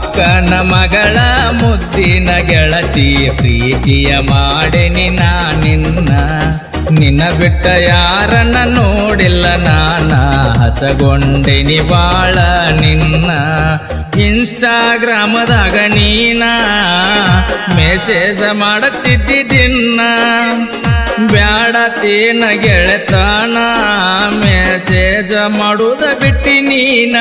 ಅಕ್ಕನ ಮಗಳ ಮುದ್ದಿನ ಗೆಳತಿ ಪ್ರೀತಿಯ ಮಾಡಿನಿ ನಾ ನಿನ್ನ. ನಿನ್ನ ಬಿಟ್ಟ ಯಾರನ್ನ ನೋಡಿಲ್ಲ ನಾನ. ಹತಗೊಂಡೆನಿ ಬಾಳ ನಿನ್ನ. ಇನ್ಸ್ಟಾಗ್ರಾಮದಾಗ ನೀನ. ಮೆಸೇಜ್ ಮಾಡುತ್ತಿದ್ದಿದ್ದಿನ್ನ ದಿನ. ಬ್ಯಾಡತೇನ ಗೆಳೆತಾನ ಮೆಸೇಜ ಮಾಡುವುದ ಬಿಟ್ಟಿ ನೀನ.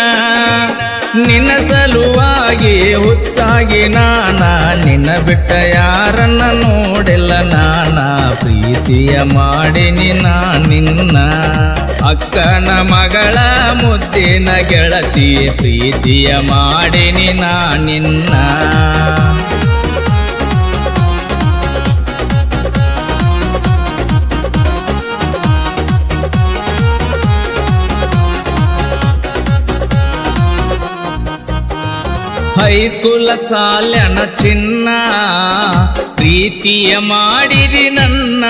ನಿನ್ನ ಸಲುವಾಗಿ ಹುಚ್ಚಾಗಿ ನಾನ, ನಿನ್ನ ಬಿಟ್ಟ ಯಾರನ್ನ ನೋಡಿಲ್ಲ ನಾನ. ಪ್ರೀತಿಯ ಮಾಡಿನಿ ನಾ ನಿನ್ನ. ಅಕ್ಕನ ಮಗಳ ಮುದ್ದಿನ ಗೆಳತಿ, ಪ್ರೀತಿಯ ಮಾಡಿನಿ ನಾ ನಿನ್ನ. ಹೈಸ್ಕೂಲ ಸಾಲನ ಚಿನ್ನ, ಪ್ರೀತಿಯ ಮಾಡಿರಿ ನನ್ನ.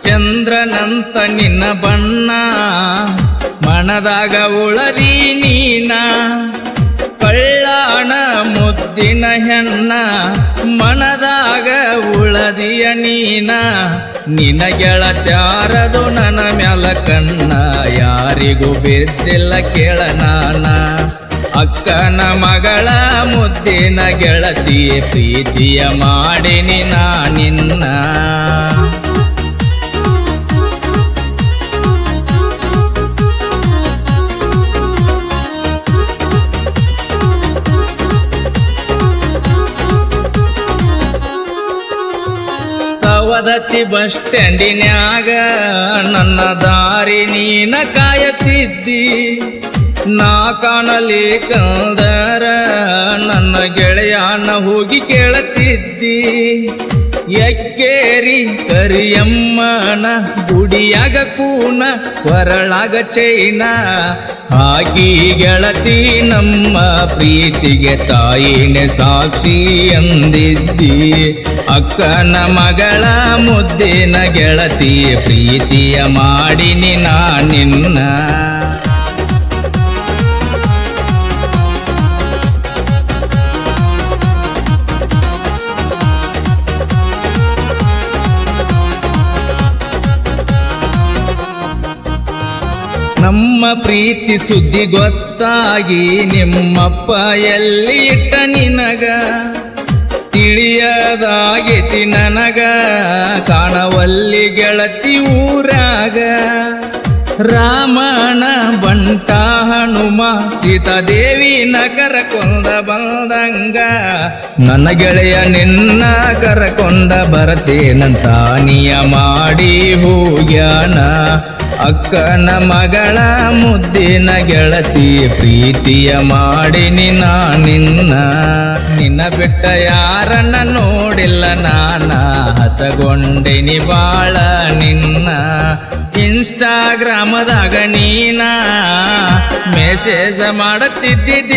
ಚಂದ್ರನಂತ ನಿನ್ನ ಬಣ್ಣ, ಮನದಾಗ ಉಳದಿ ನೀನ. ಕಳ್ಳಾಣ ಮುದ್ದಿನ ಹೆಣ್ಣ, ಮನದಾಗ ಉಳದಿಯ ನೀನ. ನಿನ ಗೆಳತ್ಯಾರದು ನನ್ನ ಮ್ಯಾಲ ಕಣ್ಣ, ಯಾರಿಗೂ ಬಿದ್ದಿಲ್ಲ ಕೇಳ ನಾನ. ಅಕ್ಕನ ಮಗಳ ಮುದ್ದಿನ ಗೆಳತಿ ಪ್ರೀತಿಯ ಮಾಡಿನಿ ನಾನಿನ್ನ ಸವದತ್ತಿ ಬಸ್ ಸ್ಟ್ಯಾಂಡಿನ್ಯಾಗ ನನ್ನ ದಾರಿ ನೀನ ಕಾಯತಿದ್ದಿ. ನಾ ಕಾಣಲಿ ಕಂದರ, ನನ್ನ ಗೆಳೆಯನ ಹೋಗಿ ಕೇಳತಿದ್ದಿ ಎಕ್ಕೇರಿ ಕರಿಯಮ್ಮನ ಗುಡಿಯಾಗ ಕೂನ, ಹೊರಳಾಗ ಚೈನ. ಆಗಿ ಗೆಳತಿ ನಮ್ಮ ಪ್ರೀತಿಗೆ ತಾಯಿನೇ ಸಾಕ್ಷಿ ಎಂದಿದ್ದಿ. ಅಕ್ಕನ ಮಗಳ ಮುದ್ದಿನ ಗೆಳತಿ ಪ್ರೀತಿಯ ಮಾಡಿನಿ ನಾ ನಿನ್ನ. ನಮ್ಮ ಪ್ರೀತಿ ಸುದ್ದಿ ಗೊತ್ತಾಗಿ ನಿಮ್ಮಪ್ಪ ಎಲ್ಲಿ ಇಟ್ಟ ನಿನಗ. ತಿಳಿಯದಾಗೆತಿ ನನಗ. ಕಾಣವಲ್ಲಿ ಗೆಳತಿ ಊರಾಗ. ರಾಮಣ ಬಂಟ ಹನುಮ ಸೀತಾದೇವಿ ನಗರ ಕೊಂದ ಬಂದಂಗ. ನನ್ನ ಗೆಳೆಯ ನಿನ್ನ ಕರಕೊಂಡ ಬರತೇನಂತ ನಿಯ ಮಾಡಿ ಹೋಗ್ಯಾನ. ಅಕ್ಕನ ಮಗಳ ಮುದ್ದಿನ ಗೆಳತಿ ಪ್ರೀತಿಯ ಮಾಡಿನಿ ನಾ ನಿನ್ನ. ನಿನ್ನ ಬಿಟ್ಟ ಯಾರನ್ನ ನೋಡಿಲ್ಲ ನಾನ. ಹತಗೊಂಡಿನಿ ಬಾಳ ನಿನ್ನ. ಇನ್ಸ್ಟಾಗ್ರಾಮದಾಗ ನೀನ. ಮೆಸೇಜ್ ಮಾಡುತ್ತಿದ್ದಿ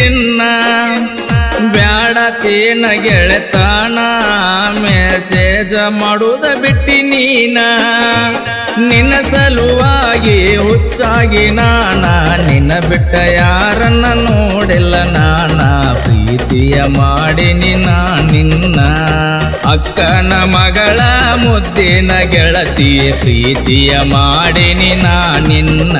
ದಿನ ಬ್ಯಾಡತೇನ ಗೆಳೆತಾನ ಮೆಸೇಜ ಮಾಡುವುದ ಬಿಟ್ಟಿ ನೀನ. ನಿನ್ನ ಸಲುವಾಗಿ ಹುಚ್ಚಾಗಿ ನಾನ, ನಿನ್ನ ಬಿಟ್ಟ ಯಾರನ್ನ ನೋಡಿಲ್ಲ ನಾನ. ಪ್ರೀತಿಯ ಮಾಡಿನಿ ನಾ ನಿನ್ನ. ಅಕ್ಕನ ಮಗಳ ಮುದ್ದಿನ ಗೆಳತಿ, ಪ್ರೀತಿಯ ಮಾಡಿನಿ ನಾ ನಿನ್ನ.